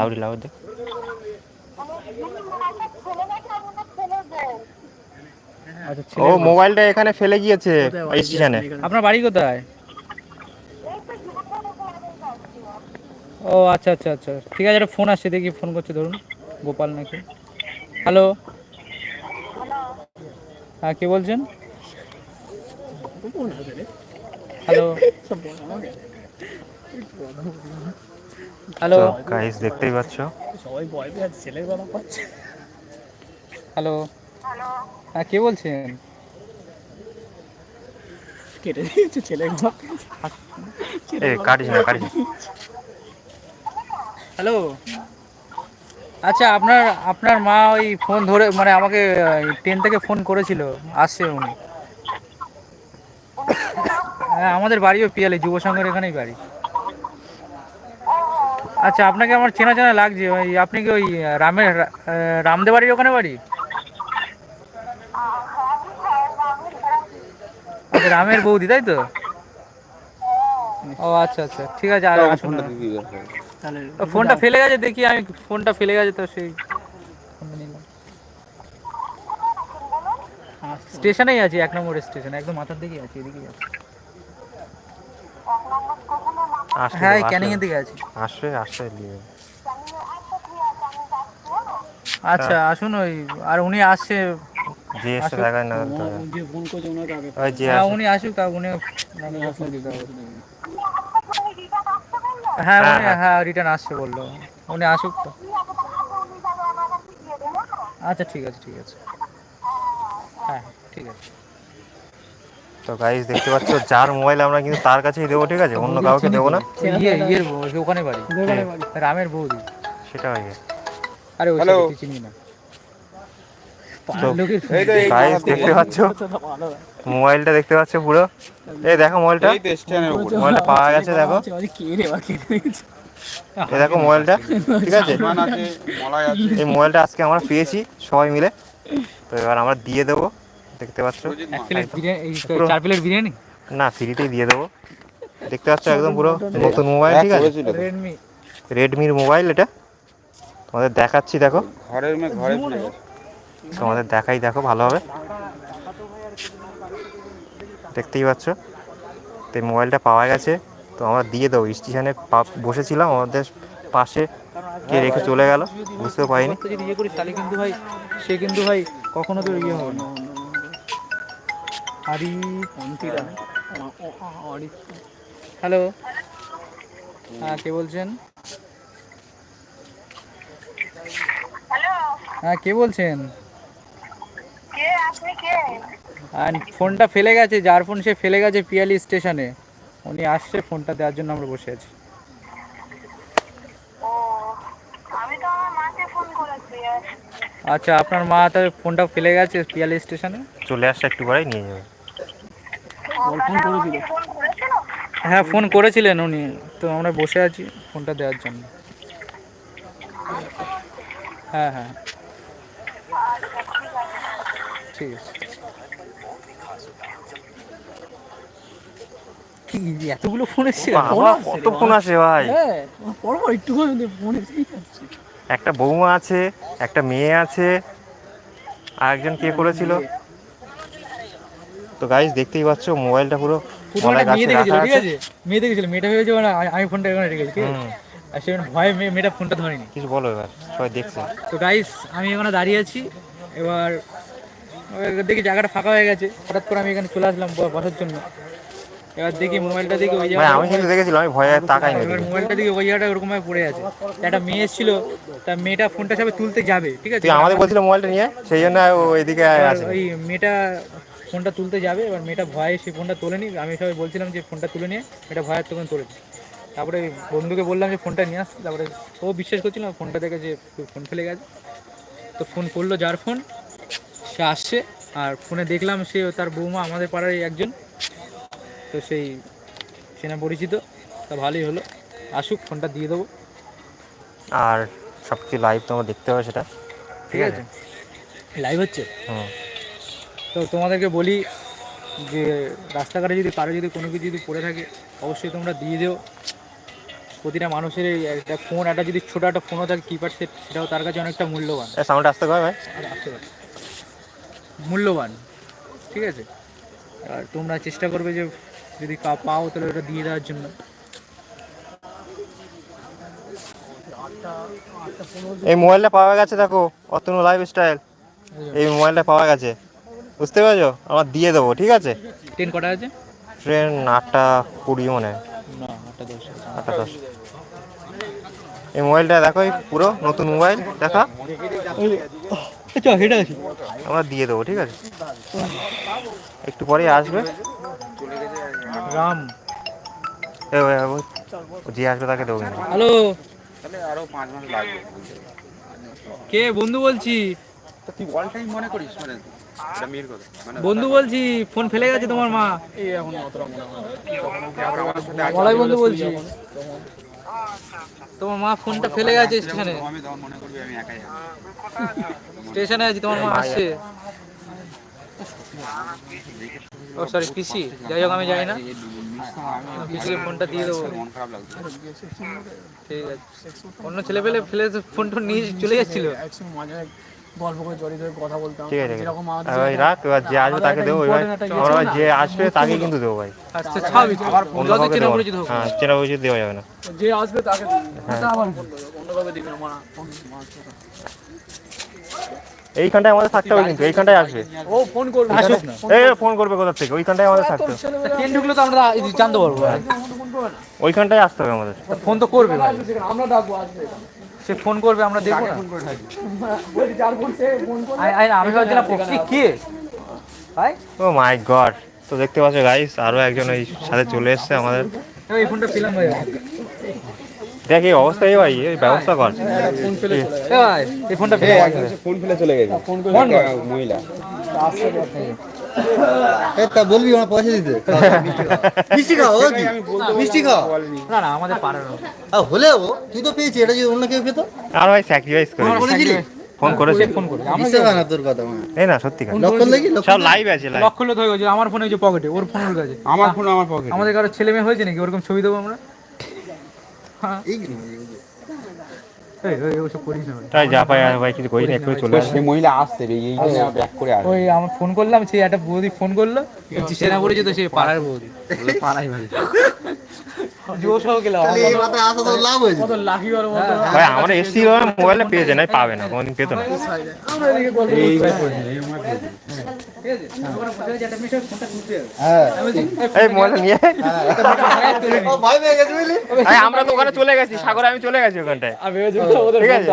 লাউডি লাউডি। আচ্ছা ও মোবাইলটা এখানে ফেলে গিয়েছে স্টেশনে। আপনার বাড়ি কোথায়? ও আচ্ছা আচ্ছা আচ্ছা। ঠিক আছে একটা ফোন আসছে দেখি ফোন করছে ধরুন। গোপাল নাকি? হ্যালো? হ্যাঁ কে বলছেন? হ্যালো? হ্যালো গাইস দেখতেই পাচ্ছ। সবাই ভয় পেয়ে আছে ছেলের গলা পাচ্ছে। হ্যালো হ্যাঁ কে বলছেন? কেটে দিয়েছে গলা এ কাটিস না কাটিস হ্যালো আচ্ছা আপনার আপনার মা ওই ফোন ধরে মানে আমাকে ট্রেন থেকে ফোন করেছিল আসছে উনি। হ্যাঁ আমাদের বাড়িও পিয়ালি যুব সংঘের এখানেই বাড়ি। আচ্ছা আপনাকে আমার চেনা চেনা লাগছে ওই আপনি কি ওই রামের রামদেব বাড়ির ওখানে বাড়ি? আচ্ছা রামের বৌদি তাই তো? ও আচ্ছা আচ্ছা ঠিক আছে আর আসুন না। ফোনটা ফেলে গেছে দেখি আমি ফোনটা ফেলে গেছে তো সেই স্টেশনেই আছি এক নম্বর স্টেশন একদম মাথার দিকেই আছি এদিকেই আছি। হ্যাঁ তো, ক্যানিং এর দিকে আছি। আসবে আসবে নিয়ে যাবে। আচ্ছা আসুন ওই আর উনি আসছে। যে এসে আসুক। না যে ফোন করছে ওনাকে আগে। ওই যে হ্যাঁ উনি আসুক তা উনি হ্যাঁ হ্যাঁ, উনি হ্যাঁ। হ্যাঁ রিটার্ন আসছে বলল। উনি আসুক তো। আচ্ছা ঠিক আছে ঠিক আছে। হ্যাঁ ঠিক আছে। তো গাইস দেখতে পাচ্ছ যার মোবাইল আমরা কিন্তু তার কাছেই দেবো ঠিক আছে? অন্য কাউকে দেবো না। ইয়ে ইয়ের বউ, ওখানে বাড়ি। রামের বৌদি। সেটা হয়ে আরে ওই চিনি না। গাইস দেখতে পাচ্ছ? মোবাইলটা দেখতে পাচ্ছ পুরো? এই দেখো মোবাইলটা মোবাইলটা পাওয়া গেছে দেখো। এই দেখো মোবাইলটা ঠিক আছে? এই মোবাইলটা আজকে আমরা পেয়েছি সবাই মিলে। তো এবার আমরা দিয়ে দেবো। দেখতে পাচ্ছ? এক প্লেট বিরিয়ানি এই পুরো- চার প্লেট বিরিয়ানি? না ফ্রিতেই দিয়ে দেবো। দেখতে পাচ্ছ একদম পুরো নতুন মোবাইল ঠিক আছে। রেডমি। রেডমির মোবাইল এটা। তোমাদের দেখাচ্ছি দেখো। ঘরের মেয়ে ঘরে তোমাদের দেখাই দেখো ভালোভাবে দেখতেই পাচ্ছ? তো এই মোবাইলটা পাওয়া গেছে। তো আমরা দিয়ে দেবো। স্টেশনে পা- বসেছিলাম আমাদের পাশে কে রেখে চলে গেল বুঝতে পারিনি। কিন্তু ভাই সে কিন্তু ভাই কখনো তো ইয়ে হবে না। আরি হ্যালো। হ্যাঁ কে বলছেন? হ্যাঁ কে বলছেন? কে? আর ফোনটা ফেলে গেছে যার ফোন সে ফেলে গেছে পিয়ালি স্টেশনে। উনি আসছে ফোনটা দেওয়ার জন্য আমরা বসে আছি। ও আমি তো আমার মাকে ফোন করেছি। আচ্ছা আপনার মা তাহলে ফোনটা ফেলে গেছে পিয়ালি স্টেশনে? চলে আসছে একটু পরেই নিয়ে যাবে। ফোন করেছিল? হ্যাঁ ফোন করেছিলেন উনি। তো আমরা বসে আছি ফোনটা দেওয়ার জন্য। হ্যাঁ হ্যাঁ। ঠিক আছে। কি এতগুলো ফোন এসছে কত ফোন আছে ভাই। হ্যাঁ একটু ফোন এসেই একটা বৌমা আছে একটা মেয়ে আছে আর একজন কে করেছিল? তো গাইস দেখতেই পাচ্ছ মোবাইলটা পুরো মেয়ে দেখেছিল ঠিক আছে। আছে? মেয়ে দেখেছিল মেয়েটা ভেবেছে মানে আমি- ফোনটা এখানে রেখেছি আছে। আর সে ভয়ে মেয়ে মেয়েটা ফোনটা ধরেনি। কিছু বলো এবার সবাই দেখছে। তো গাইস আমি এখানে দাঁড়িয়ে আছি এবার দেখি জায়গাটা ফাঁকা হয়ে গেছে হঠাৎ করে আমি এখানে চলে আসলাম বসার জন্য। এবার দেখি মোবাইলটা দেখি ওই ভাই জায়গাটা আমি কিন্তু দেখেছিলাম আমি ভয়ে তাকাই না এবার মোবাইলটা দিকে ওই জায়গাটা ওরকম ভাবে পড়ে আছে। একটা মেয়ে এসেছিল তা মেয়েটা ফোনটা সবে তুলতে যাবে ঠিক আছে? তুই আমাদের বলছিল মোবাইলটা নিয়ে সেই জন্য ওইদিকে আসে ওই মেয়েটা ফোনটা তুলতে যাবে এবার মেয়েটা ভয়ে সে ফোনটা তোলেনি। আমি সবাই বলছিলাম যে ফোনটা তুলে নিয়ে মেয়েটা ভয়ের তখন তোলেনি। তারপরে বন্ধুকে বললাম যে ফোনটা নিয়ে আসতে তারপরে ও বিশ্বাস করছিল না ফোনটা দেখে যে ফোন ফেলে গেছে। তো ফোন করল যার ফোন সে আসছে আর ফোনে দেখলাম সে তার বৌমা আমাদের পাড়ার একজন। তো সেই চেনা পরিচিত তা ভালোই হলো। আসুক ফোনটা দিয়ে দেবো। আর সব কিছু লাইভ তোমরা দেখতে হবে সেটা। ঠিক আছে? লাইভ হচ্ছে? হুম। তো তোমাদেরকে বলি যে রাস্তাঘাটে যদি কারও যদি কোনো কিছু যদি পড়ে থাকে অবশ্যই তোমরা দিয়ে দিও। প্রতিটা মানুষের এই একটা ফোন একটা যদি ছোটো একটা ফোনও থাকে কিপ্যাড সেট সেটাও তার কাছে অনেকটা মূল্যবান। সাউন্ড আসতে কয় ভাই। পারে। মূল্যবান ঠিক আছে? আর তোমরা চেষ্টা করবে যে যদি পাও তাহলে ওটা দিয়ে দেওয়ার জন্য। এই মোবাইলটা পাওয়া গেছে দেখো অতনু লাইফ স্টাইল এই মোবাইলটা পাওয়া গেছে। বুঝতে পারছ? আমার দিয়ে দেবো ঠিক আছে? ট্রেন কটা আছে? ট্রেন আটটা কুড়ি মনে হয়। আটটা দশ। এই মোবাইলটা দেখো এই পুরো নতুন মোবাইল দেখা? আমরা দিয়ে দেবো ঠিক আছে? একটু পরেই আসবে। রাম। যে আসবে তাকে দেবো। হ্যালো। আরও পাঁচ মাস লাগবে। কে বন্ধু বলছি? তুই অল টাইম মনে করিস মানে? বন্ধু বলছি ফোন ফেলে গেছে তোমার মা। বলাই বন্ধু বলছি। তোমার মা ফোনটা ফেলে গেছে স্টেশনে। মনে করবি আমি একাই আছি। স্টেশনে আছি তোমার মা আসছে। ও সরি পিসি। যাই হোক আমি যাই না। পিসিকে ফোনটা দিয়ে দেবো। মন ঠিক আছে। অন্য ছেলে পেলে ফেলে ফোন টোন নিয়ে চলে যাচ্ছিল। গল্প করে জড়িয়ে ধরে কথা বলতাম। ঠিক আছে যেরকম আমাদের ভাই রাখ এবার যে আসবে তাকে দেবো এবার আমরা ভাই যে আসবে তাকে কিন্তু দেবো ভাই। আচ্ছা স্বাভাবিক অন্য যত চেনা পরিচিত হোক হ্যাঁ চেনা পরিচিত দেওয়া যাবে না। যে আসবে তাকে দিবি। আবার ফোন করবে অন্য কাউকে দিবি না মানা ফোন এইখানটায় আমাদের থাকতে হবে কিন্তু এইখানটায় আসবে। ও ফোন করবে। আসুক এই ফোন করবে কোথা থেকে? ওইখানটায় আমাদের থাকতে হবে। ট্রেন ঢুকলে তো আমরা জানতে পারব। ফোন করবে না। ওইখানটায় আসতে হবে আমাদের। ফোন তো করবে আমরা ডাকবো আসবে। সে ফোন করবে আমরা দেখব না। বলছি যার ফোন সে ফোন করবে। আই- আমি ভাবছিলাম প্রকৃতি কে? ভাই ও মাই গড তো দেখতে পাচ্ছ গাইস আরও একজন এই সাথে চলে এসেছে আমাদের। এই ফোনটা পেলাম ভাই। দেখ এই অবস্থা এই ভাই এই ব্যবস্থা কর। ফোন ফেলে চলে এই ফোনটা পেলাম ফোন ফেলে চলে গেছে। ফোন করে। মহিলা। তা বলবি আমার পয়সা দিতে। মিষ্টি খাও ও কি? মিষ্টি খাও। না না আমাদের পারে না আহ, হলেও তুই তো পেয়েছি এটা যদি অন্য কেউ পেতো? আর ভাই স্যাক্রিফাইস করে বলেছিলি ফোন করেছে। ফোন করে বিশ্বাস হয় না তোর কথা মনে। এই না সত্যি কথা। লক্ষণ দেখি সব লাইভ আছে লাইভ লক করলে তো হয়ে গেছে আমার ফোনে যে পকেটে ওর ফোন ওর কাছে আমার ফোন আমার পকেটে আমাদের কারও ছেলে মেয়ে হয়েছে নাকি? ওরকম ছবি দেবো আমরা? হ্যাঁ এই কি? এই, এই, ওসব করিস না ভাই। তাই যা পাই আর ভাই কিছু করি না একটু চলে আসবে মহিলা আসতে রে এই জন্য ব্যাক করে আসবে। ওই আমার ফোন করলাম সে একটা বৌদি ফোন করল পাড়ার বৌদি। পাড়াই ভাই জোশ হয়ে গেল তাহলে এই মাথায় আসা তো লাভ হয়েছে। কত লাকি বড় মতো। ভাই আমরা এসছি মোবাইলে পেয়েছে না পাবে না কোনদিন পেতো না। আমরা করেছে। হ্যাঁ। এই মোবাইলটা নিয়ে ও ভয় পেয়ে গেছে বুঝলি? এই আমরা তো ওখানে চলে গেছি সাগরে আমি চলে গেছি ওখানটায়। আমি ভেবেছি ওদের ঠিক আছে?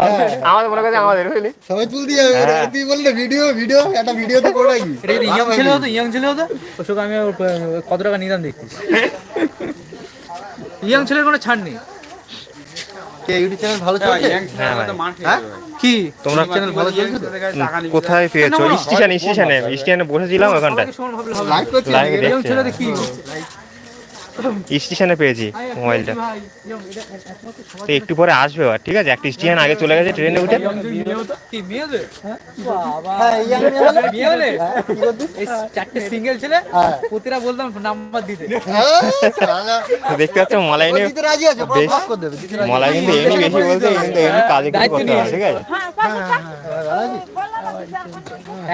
আমাদের মনে করছে আমাদের বুঝলি? সবাই তুলতে যাবে হ্যাঁ। তুই বললি ভিডিও ভিডিও একটা ভিডিও তো করে ছেলে হতো ইয়াং ছেলে হতো? আমি কত টাকা নিতাম দেখতিস ইয়াং ছেলের কোনো ছাড় নেই। কে ইউটিউব চ্যানেল ভালো চলছে। কি? তোমরা চ্যানেল চলছে? কাছে টাকা নিবি। কোথায় পেয়েছ স্টেশন স্টেশনে স্টেশনে বসেছিলাম ওখানটায়। সমান লাইভ করছি। লাইভে দেখছি ছেলেদের কি? স্টেশনে পেয়েছি মোবাইলটা। তো একটু পরে আসবে আর ঠিক আছে? একটা স্টেশন আগে চলে গেছে ট্রেনে উঠে। সিঙ্গেল ছেলে বলতাম নাম্বার দিতে দেখতে পাচ্ছ মলাই নিয়ে বেশ। মলাই কিন্তু এমনি বেশি বলতে কিন্তু এমনি কাজে কিছু করতে হবে ঠিক আছে?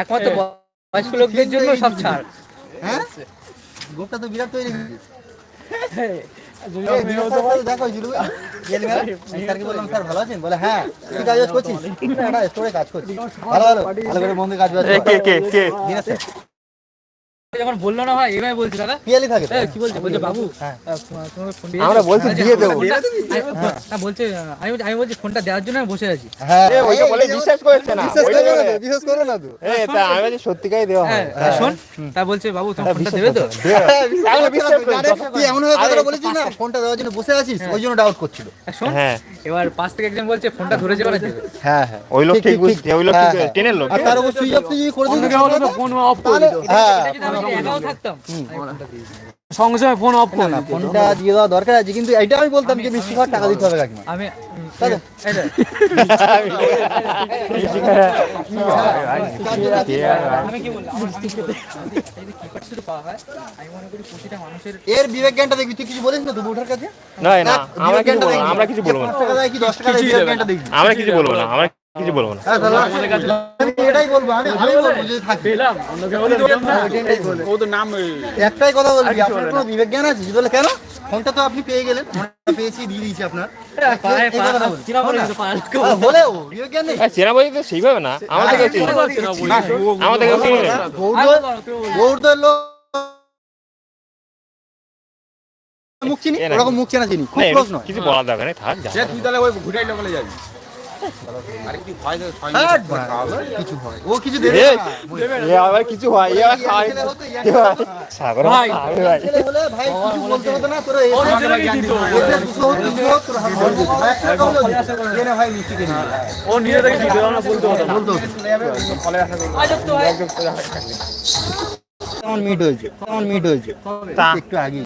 একমাত্র বয়স্ক লোকদের জন্য সব ছাড়। হ্যাঁ? গোপটা তো বিরাট তৈরি "হ্যাঁ, কাজ করছি।" "ভালো, ভালো, ভালো করে মন্দির কাজ যখন বলল না ভাই এভাবে বলছি দাদা। পিয়ালি থাকে কি বলছে? বলছে বাবু হ্যাঁ। তোমাকে ফোন আমরা বলছি দিয়ে দেবো। হ্যাঁ বলছে আমি আমি বলছি ফোনটা দেওয়ার জন্য বসে আছি। হ্যাঁ, এ, ওইটা বলে বিশ্বাস করছে না বিশ্বাস করবে না তো, না তো। আমি বলছি সত্যিকারই দেওয়া হ্যাঁ হয়। শোন তা বলছে বাবু তুমি ফোনটা দেবে তো? হ্যাঁ, বিশ্বাস না। জানে, তুই এমন ভাবে কথাটা বলেছিস না, ফোনটা দেওয়ার জন্য বসে আছিস, ওই জন্য ডাউট করছিল। শোন হ্যাঁ। এবার পাশ থেকে একজন বলছে ফোনটা ধরে যাবে না হ্যাঁ, হ্যাঁ। ওই লোক ঠিক, বুঝছে ওই লোক হ্যাঁ, ঠিক হ্যাঁ। লোক। আর তার উপর সুইচ অফ করে দিতিস, ফোন অফ করে দিত। হ্যাঁ, সঙ্গে সঙ্গে। ফোন অফ না করে না ফোনটা দিয়ে দেওয়া দরকার আছে কিন্তু এটা আমি বলতাম যে মিষ্টি খাওয়ার টাকা দিতে হবে কাকিমা। আমি এর বিবেক জ্ঞানটা দেখবি তুই কিছু বলিস না তবু ওঠার কাছে? না না আমরা কিছু বলব না আমরা কিছু বলব না। আমরা কিছু বলব না আমরা কিছু বলব না। হ্যাঁ, এটাই বলব আমি আমি বলব যদি থাকি। পেলাম অন্য কেউ বলে দিলাম না। ও তো নাম একটাই কথা বলবি আপনার কোনো বিবেক জ্ঞান আছে? যদি কেন? ফোনটা তো আপনি পেয়ে গেলেন ফোনটা পেয়েছি দিয়ে দিয়েছি আপনার। বই তো সেইভাবে না। আমাদের মুখ চিনি? ওরকম মুখ চেনা চিনি। খুব না, ক্লোজ নয়। কিছু বলার দরকার নেই থাক যা তুই তাহলে ওই ঘুরাই লোকালে যাবি। হ্যাঁ, কিছু হয় ও কিছু দেবে এ আবার কিছু হয় এ আবার। সাগর ভাই ভাই। কিছু বলতে হতো না, তোরা হাত ভাই। কেমন মিট হয়েছে? কেমন মিট হয়েছে? একটু আগে।